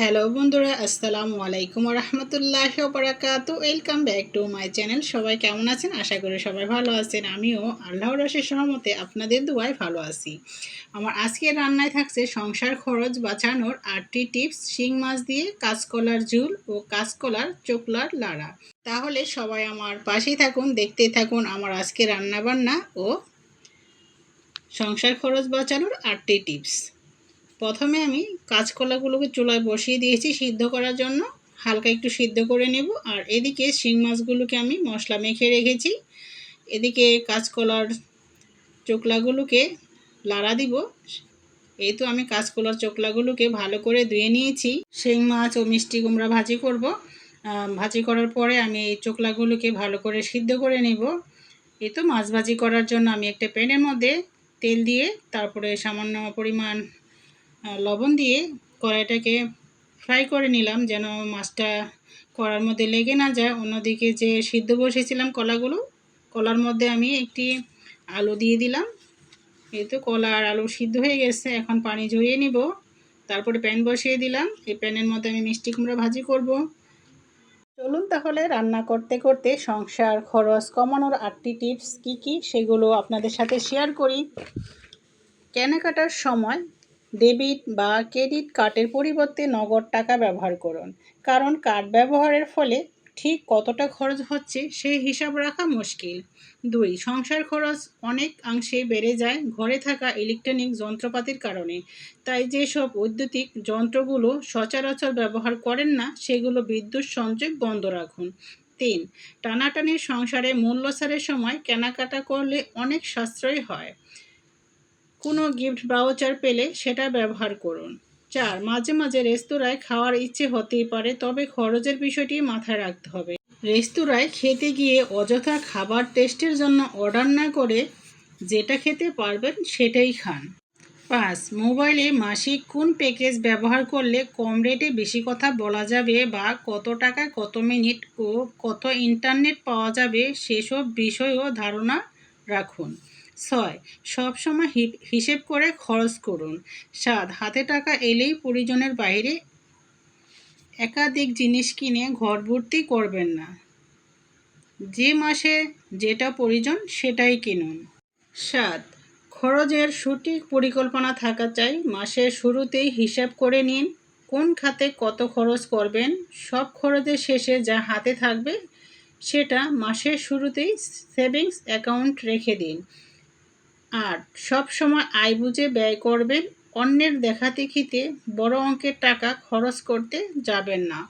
Hello বন্ধুরা, আসসালামু আলাইকুম রহমতুল্লাহ বারাকাতু welcome back to my channel সবাই কেমন আছেন? আশা করি সবাই ভালো আছেন। আমিও আল্লাহর রসের সহমতে আপনাদের দুয়ায় ভালো আছি। আমার আজকের রান্নায় থাকছে সংসার খরচ বাঁচানোর আটটি টিপস। শিং মাছ দিয়ে কাঁচকলার ঝুল ও কাঁচকলার চোকলার লাড়া। তাহলে সবাই আমার পাশেই থাকুন, দেখতেই থাকুন আমার আজকে রান্নাবান্না ও সংসার খরচ বাঁচানোর আটটি টিপস। প্রথমে আমি কাঁচকলাগুলোকে চুলায় বসিয়ে দিয়েছি সিদ্ধ করার জন্য। হালকা একটু সিদ্ধ করে নেব। আর এদিকে শিং মাছগুলোকে আমি মশলা মেখে রেখেছি। এদিকে কাঁচকলার চোকলাগুলোকে লাড়া দিব। এই তো আমি কাঁচকলার চোকলাগুলোকে ভালো করে ধুয়ে নিয়েছি। শিং মাছ ও মিষ্টি কুমড়া ভাজি করব। ভাজি করার পরে আমি এই চোকলাগুলোকে ভালো করে সিদ্ধ করে নেব। এই তো মাছ ভাজি করার জন্য আমি একটা প্যানের মধ্যে তেল দিয়ে তারপরে সামান্য পরিমাণ লবণ দিয়ে কড়াইটাকে ফ্রাই করে নিলাম যেন মাছটা কড়ার মধ্যে লেগে না যায়। অন্যদিকে যে সিদ্ধ বসেছিলাম কলাগুলো, কলার মধ্যে আমি একটি আলু দিয়ে দিলাম। এই তো কলা আর আলু সিদ্ধ হয়ে গেছে, এখন পানি ঝরিয়ে নিব। তারপরে প্যান বসিয়ে দিলাম। এই প্যানের মধ্যে আমি মিষ্টি কুমড়া ভাজি করব। চলুন তাহলে রান্না করতে করতে সংসার খরচ কমানোর আটটি টিপস কি কি, সেগুলো আপনাদের সাথে শেয়ার করি। কেনাকাটার সময় ডেবিট বা ক্রেডিট কার্ডের পরিবর্তে নগদ টাকা ব্যবহার করুন। কারণ কার্ড ব্যবহারের ফলে ঠিক কতটা খরচ হচ্ছে সেই হিসাব রাখা মুশকিল। দুই, সংসার খরচ অনেক অংশে বেড়ে যায় ঘরে থাকা ইলেকট্রনিক যন্ত্রপাতির কারণে। তাই যেসব বৈদ্যুতিক যন্ত্রগুলো সচরাচর ব্যবহার করেন না, সেগুলো বিদ্যুৎ সংযোগ বন্ধ রাখুন। তিন, টানাটানির সংসারে মূল্যসারের সময় কেনাকাটা করলে অনেক সাশ্রয় হয়। কোনো গিফট ভাউচার পেলে সেটা ব্যবহার করুন। চার, মাঝে মাঝে রেস্তোরাঁয় খাওয়ার ইচ্ছে হতেই পারে, তবে খরচের বিষয়টি মাথায় রাখতে হবে। রেস্তোরাঁয় খেতে গিয়ে অযথা খাবার টেস্টের জন্য অর্ডার না করে যেটা খেতে পারবেন সেটাই খান। পাঁচ, মোবাইলে মাসিক কোন প্যাকেজ ব্যবহার করলে কম রেটে বেশি কথা বলা যাবে বা কত টাকায় কত মিনিট ও কত ইন্টারনেট পাওয়া যাবে সেসব বিষয়েও ধারণা রাখুন। ছয়। সবসময় হিসেব করে খরচ করুন। সাত, হাতে টাকা এলেই পরিজনের বাইরে একাধিক জিনিস কিনে ঘর ভর্তি করবেন না। যে মাসে যেটা প্রয়োজন সেটাই কিনুন। সাত, খরচের সঠিক পরিকল্পনা থাকা চাই। মাসের শুরুতেই হিসাব করে নিন কোন খাতে কত খরচ করবেন। সব খরচের শেষে যা হাতে থাকবে সেটা মাসের শুরুতেই সেভিংস অ্যাকাউন্ট রেখে দিন। আর সব সময় আয় বুঝে ব্যয় করবেন, অন্যের দেখাদেখিতে বড় অঙ্কের টাকা খরচ করতে যাবেন না।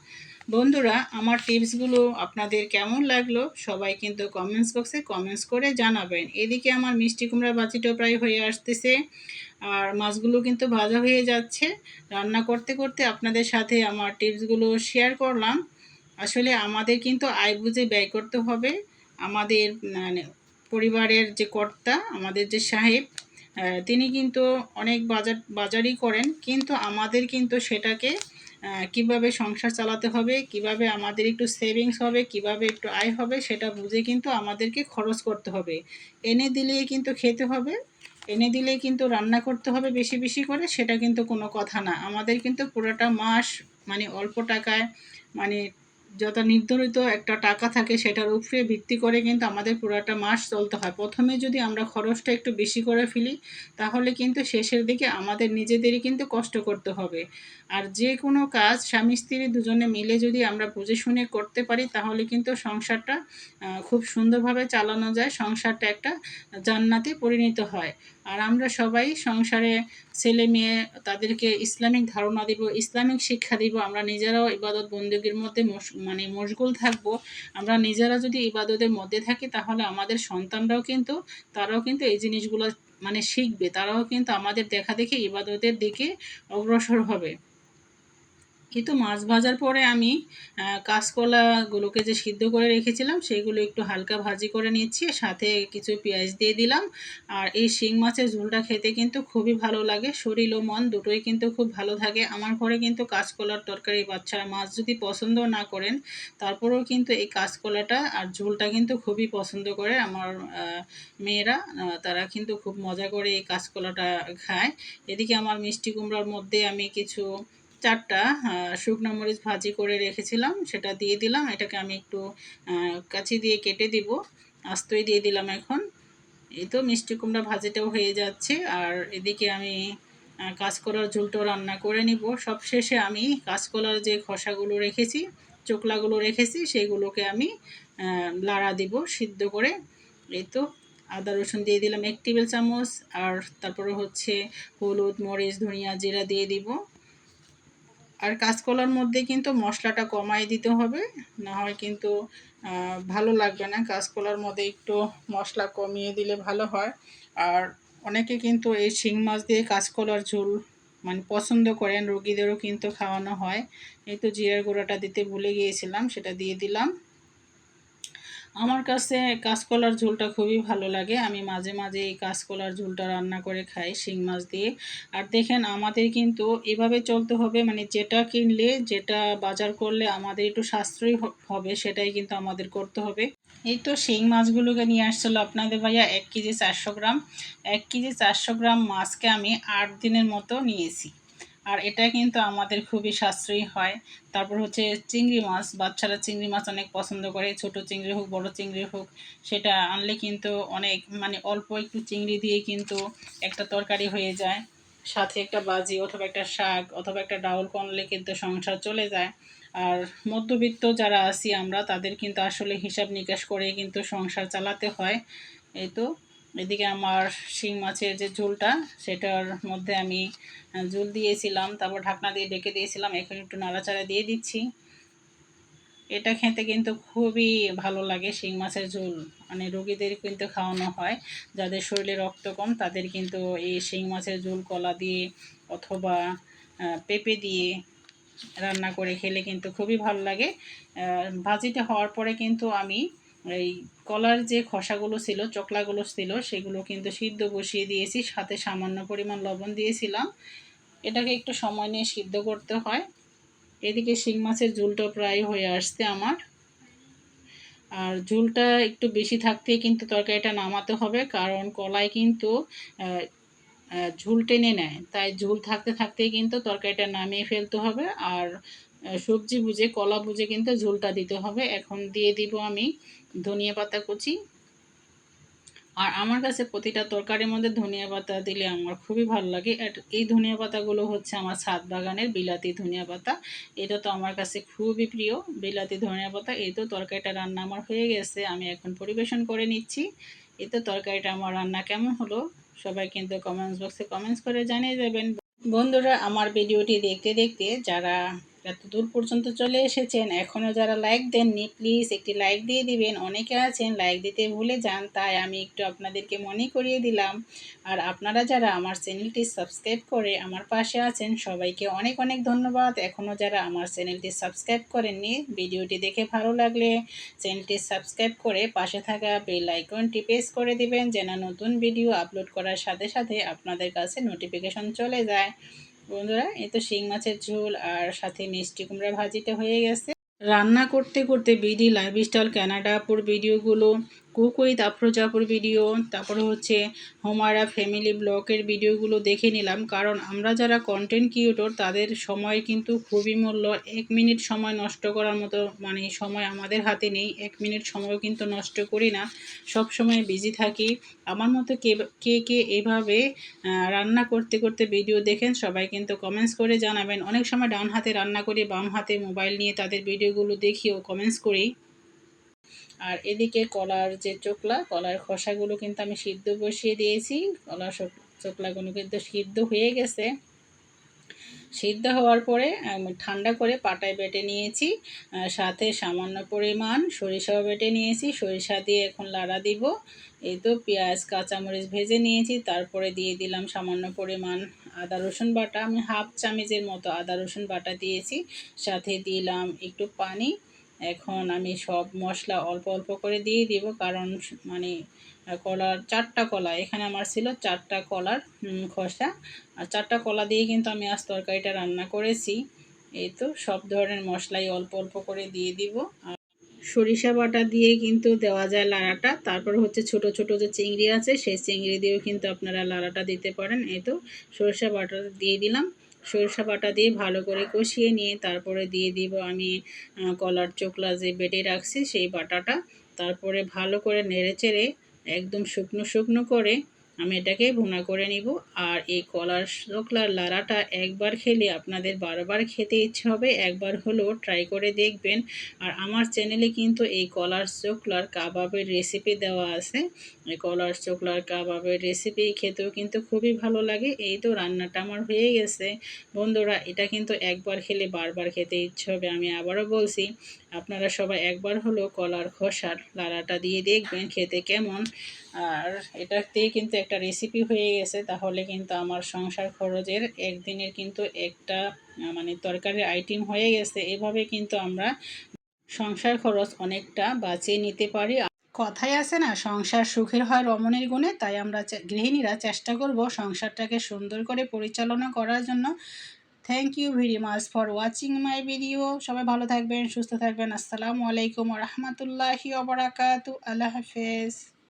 বন্ধুরা, আমার টিপসগুলো আপনাদের কেমন লাগল সবাই কিন্তু কমেন্টস বক্সে কমেন্টস করে জানাবেন। এদিকে আমার মিষ্টি কুমড়া বাজিটাও প্রায় হয়ে আসতেছে, আর মাছগুলো কিন্তু ভাজা হয়ে যাচ্ছে। রান্না করতে করতে আপনাদের সাথে আমার টিপসগুলো শেয়ার করলাম। আসলে আমাদের কিন্তু আয় বুঝে ব্যয় করতে হবে। আমাদের মানে পরিবারের যে কর্তা, আমাদের যে সাহেব তিনি কিন্তু অনেক বাজার, বাজারই করেন, কিন্তু আমাদের কিন্তু সেটাকে কীভাবে সংসার চালাতে হবে, কীভাবে আমাদের একটু সেভিংস হবে, কীভাবে একটু আয় হবে, সেটা বুঝে কিন্তু আমাদেরকে খরচ করতে হবে। এনে দিলেই কিন্তু খেতে হবে, এনে দিলেই কিন্তু রান্না করতে হবে বেশি বেশি করে, সেটা কিন্তু কোনো কথা না। আমাদের কিন্তু পুরোটা মাস মানে অল্প টাকায় মানে যত নির্ধারিত একটা টাকা থাকে সেটার উপরে ভিত্তি করে কিন্তু আমাদের পুরোটা মাস চলতে হয়। প্রথমে যদি আমরা খরচটা একটু বেশি করে ফেলি, তাহলে কিন্তু শেষের দিকে আমাদের নিজেদেরই কিন্তু কষ্ট করতে হবে। আর যে কোনো কাজ স্বামী স্ত্রী দুজনে মিলে যদি আমরা বুঝে শুনে করতে পারি, তাহলে কিন্তু সংসারটা খুব সুন্দরভাবে চালানো যায়। সংসারটা একটা জান্নাতে পরিণত হয়। আর আমরা সবাই সংসারে ছেলে মেয়ে, তাদেরকে ইসলামিক ধারণা দিব, ইসলামিক শিক্ষা দিব, আমরা নিজেরাও ইবাদত বন্দুকের মধ্যে মানে মশগুল থাকব। আমরা নিজেরা যদি ইবাদতের মধ্যে থাকি, তাহলে আমাদের সন্তানরাও কিন্তু, তারাও কিন্তু এই জিনিসগুলো মানে শিখবে। তারাও কিন্তু আমাদের দেখা দেখে ইবাদতের দিকে অগ্রসর হবে। কিন্তু মাছ ভাজার পরে আমি কাঁচকলাগুলোকে যে সিদ্ধ করে রেখেছিলাম, সেগুলো একটু হালকা ভাজি করে নিচ্ছি সাথে কিছু পেঁয়াজ দিয়ে দিলাম। আর এই শিং মাছের ঝোলটা খেতে কিন্তু খুবই ভালো লাগে, শরীর ও মন দুটোই কিন্তু খুব ভালো থাকে। আমার ঘরে কিন্তু কাঁচকলার তরকারি বাচ্চারা মাছ যদি পছন্দ না করেন, তারপরেও কিন্তু এই কাঁচকলাটা আর ঝোলটা কিন্তু খুবই পছন্দ করে আমার মেয়েরা তারা কিন্তু খুব মজা করে এই কাঁচকলাটা খায়। এদিকে আমার মিষ্টি কুমড়ার মধ্যে আমি কিছু চারটা শুকনো মরিচ ভাজি করে রেখেছিলাম, সেটা দিয়ে দিলাম। এটাকে আমি একটু কাঁচি দিয়ে কেটে দিব, আস্তই দিয়ে দিলাম এখন। এই তো মিষ্টি কুমড়া ভাজিটাও হয়ে যাচ্ছে, আর এদিকে আমি কাঁচকলার ঝুলটাও রান্না করে নিব। সব শেষে আমি কাঁচকলার যে খসাগুলো রেখেছি, চোকলাগুলো রেখেছি সেইগুলোকে আমি লাড়া দিব সিদ্ধ করে। এই তো আদা, রসুন দিয়ে দিলাম এক টেবিল চামচ, আর তারপরে হচ্ছে হলুদ, মরিচ, ধনিয়া, জিরা দিয়ে দিব। আর কাঁচকলার মধ্যে কিন্তু মশলাটা কমাই দিতে হবে, না হয় কিন্তু ভালো লাগবে না। কাঁচকলার মধ্যে একটু মশলা কমিয়ে দিলে ভালো হয়। আর অনেকে কিন্তু এই শিং মাছ দিয়ে কাঁচকলার ঝোল মানে পছন্দ করেন, রোগীদেরও কিন্তু খাওয়ানো হয়। এই তো জিরার গুঁড়োটা দিতে ভুলে গিয়েছিলাম, সেটা দিয়ে দিলাম। আমার কাছে কাঁচকলার ঝোলটা খুবই ভালো লাগে। আমি মাঝে মাঝে এই কাঁচকলার ঝোলটা রান্না করে খাই, শিং মাছ দিয়ে। আর দেখেন, আমাদের কিন্তু এভাবে চলতে হবে মানে যেটা কিনলে, যেটা বাজার করলে আমাদের একটু সাশ্রয়ী হবে, সেটাই কিন্তু আমাদের করতে হবে। এই তো শিং মাছগুলোকে নিয়ে আসছিল আপনাদের ভাইয়া এক কেজি চারশো গ্রাম। এক কেজি চারশো গ্রাম মাছকে আমি আট দিনের মতো নিয়েছি। আর এটা কিন্তু আমাদের খুবই সাশ্রয়ী হয়। তারপর হচ্ছে চিংড়ি মাছ, বাচ্চারা চিংড়ি মাছ অনেক পছন্দ করে, ছোট চিংড়ি হোক, বড় চিংড়ি হোক, সেটা আনলে কিন্তু অনেক মানে অল্প একটু চিংড়ি দিয়ে কিন্তু একটা তরকারি হয়ে যায়। সাথে একটা বাজি অথবা একটা শাক অথবা একটা ডাউল করলে কিন্তু সংসার চলে যায়। আর মধ্যবিত্ত যারা আছি আমরা, তাদের কিন্তু আসলে হিসাব নিকাশ করে কিন্তু সংসার চালাতে হয়। এই তো। এদিকে আমার শিং মাছের যে ঝোলটা, সেটার মধ্যে আমি ঝোল দিয়েছিলাম, তারপর ঢাকনা দিয়ে ডেকে দিয়েছিলাম, এখন একটু নাড়াচাড়া দিয়ে দিচ্ছি। এটা খেতে কিন্তু খুবই ভালো লাগে শিং মাছের ঝোল। মানে রোগীদের কিন্তু খাওয়ানো হয়, যাদের শরীরে রক্ত কম, তাদের কিন্তু এই শিং মাছের ঝোল কলা দিয়ে অথবা পেঁপে দিয়ে রান্না করে খেলে কিন্তু খুবই ভালো লাগে। ভাজিটা হওয়ার পরে কিন্তু আমি এই কলার যে খসাগুলো ছিল চকলাগুলো ছিল সেগুলো কিন্তু সিদ্ধ বসিয়ে দিয়েছি সাথে সামান্য পরিমাণ লবণ দিয়েছিলাম। এটাকে একটু সময় নিয়ে সিদ্ধ করতে হয়। এদিকে শিং মাছের ঝুলটা প্রায় হয়ে আসছে আমার। আর ঝুলটা একটু বেশি থাকতে কিন্তু তরকারিটা নামাতে হবে কারণ কলায় কিন্তু আহ, টেনে নেয়। তাই ঝুল থাকতে থাকতেই কিন্তু তরকারিটা নামিয়ে ফেলতে হবে। আর সবজি বুঝে কলা বুঝে কিন্তু ঝোলটা দিতে হবে। এখন দিয়ে দিব আমি ধনিয়া পাতা কুচি। আর আমার কাছে প্রতিটা তরকারির মধ্যে ধনিয়া পাতা দিলে আমার খুবই ভালো লাগে। এই ধনিয়া পাতাগুলো হচ্ছে আমার ছাদ বাগানের বিলাতি ধনিয়া পাতা। এটা তো আমার কাছে খুবই প্রিয়, বিলাতি ধনিয়া পাতা। এই তো তরকারিটা রান্না আমার হয়ে গেছে, আমি এখন পরিবেশন করে নিচ্ছি। এই তো তরকারিটা আমার রান্না কেমন হলো, সবাই কিন্তু কমেন্টস বক্সে কমেন্টস করে জানিয়ে দেবেন। বন্ধুরা, আমার ভিডিওটি দেখতে দেখতে যারা এত দূর পর্যন্ত চলে এসেছেন। এখনও যারা লাইক দেননি প্লিজ একটি লাইক দিয়ে দিবেন। অনেকে আছেন লাইক দিতে ভুলে যান, তাই আমি একটু আপনাদেরকে মনে করিয়ে দিলাম। আর আপনারা যারা আমার চ্যানেলটি সাবস্ক্রাইব করে আমার পাশে আছেন, সবাইকে অনেক অনেক ধন্যবাদ। এখনও যারা আমার চ্যানেলটি সাবস্ক্রাইব করেননি, ভিডিওটি দেখে ভালো লাগলে চ্যানেলটি সাবস্ক্রাইব করে পাশে থাকা বেল আইকনটি প্রেস করে দিবেন, যেন নতুন ভিডিও আপলোড করার সাথে সাথে আপনাদের কাছে নোটিফিকেশন চলে যায়। বন্ধুরা এই তো শিং মাছের ঝোল আর সাথে মিষ্টি কুমড়া ভাজিটা হয়ে গেছে। রান্না করতে করতে বিডি লাইফস্টাইল ক্যানাডাপুর ভিডিওগুলো কুক উইথ আফরোজাপুর ভিডিও তারপরে হচ্ছে হোমারা ফ্যামিলি ব্লকের ভিডিওগুলো দেখে নিলাম। কারণ আমরা যারা কন্টেন্ট ক্রিয়েটর তাদের সময় কিন্তু খুবই মূল্য। এক মিনিট সময় নষ্ট করার মতো মানে সময় আমাদের হাতে নেই। এক মিনিট সময় কিন্তু নষ্ট করি না। সব সময় বিজি থাকি। আমার মতো কে কে কে এভাবে রান্না করতে করতে ভিডিও দেখেন, সবাই কিন্তু কমেন্টস করে জানাবেন। অনেক সময় ডান হাতে রান্না করি, বাম হাতে মোবাইল নিয়ে তাদের ভিডিওগুলো দেখিও কমেন্টস করি। আর এদিকে কলার যে চোকলা কলার খোসাগুলো কিন্তু আমি সিদ্ধ বসিয়ে দিয়েছি। কলার চোকলাগুলো কিন্তু সিদ্ধ হয়ে গেছে। সিদ্ধ হওয়ার পরে ঠান্ডা করে পাটায় বেটে নিয়েছি। সাথে সামান্য পরিমাণ সরিষাও বেটে নিয়েছি। সরিষা দিয়ে এখন লাড়া দিব। এই তো পেঁয়াজ, কাঁচামরিচ ভেজে নিয়েছি। তারপরে দিয়ে দিলাম সামান্য পরিমাণ আদা, রসুন বাটা। আমি হাফ চামচের মতো আদা, রসুন বাটা দিয়েছি। সাথে দিলাম একটু পানি। এখন আমি সব মশলা অল্প অল্প করে দিয়ে দিব, কারণ মানে কলার চারটা কলা, এখানে আমার ছিল চারটা কলার খোসা, আর চারটা কলা দিয়ে কিন্তু আমি আজ তরকারিটা রান্না করেছি। এই তো সব ধরনের মশলাই অল্প অল্প করে দিয়ে দিব। আর সরিষা বাটা দিয়ে কিন্তু দেওয়া যায় লাড়াটা, তারপর হচ্ছে ছোট ছোট যে চিংড়ি আছে, সেই চিংড়ি দিয়েও কিন্তু আপনারা লাড়াটা দিতে পারেন। এই তো সরিষা বাটা দিয়ে দিলাম। সরিষা বাটা দিয়ে ভালো করে কষিয়ে নিয়ে তারপরে দিয়ে দিব আমি কলার চোকলা যে বেটে রাখছি সেই বাটাটা। তারপরে ভালো করে নেড়ে চেড়ে একদম শুকনো শুকনো করে আমি এটাকে ভুনা করে নিব। আর এই কলার শুকলার লাড়াটা একবার খেলে আপনাদের বারবার খেতে ইচ্ছে হবে। একবার হলেও ট্রাই করে দেখবেন। আর আমার চ্যানেলে কিন্তু এই কলার চোকলার কাবাবের রেসিপি দেওয়া আছে। এই কলার চোকলার কাবাবের রেসিপি খেতেও কিন্তু খুবই ভালো লাগে। এই তো রান্নাটা আমার হয়ে গেছে। বন্ধুরা, এটা কিন্তু একবার খেলে বারবার খেতে ইচ্ছে হবে, আমি আবারও বলছি। আপনারা সবাই একবার হলো কলার খোসার লাড়াটা দিয়ে দেখবেন খেতে কেমন। আর এটাতে কিন্তু একটা রেসিপি হয়ে গেছে, তাহলে কিন্তু আমার সংসার খরচের একদিনের কিন্তু একটা মানে তরকারির আইটেম হয়ে গেছে। এভাবে কিন্তু আমরা সংসার খরচ অনেকটা বাঁচিয়ে নিতে পারি। কথাই আছে না, সংসার সুখের হয় রমণের গুণে, তাই আমরা গৃহিণীরা চেষ্টা করব সংসারটাকে সুন্দর করে পরিচালনা করার জন্য। Thank you very much for watching my video সবাই ভালো থাকবেন, সুস্থ থাকবেন। আসসালামু আলাইকুম রহমতুল্লাহি আল্লাহ হাফেজ।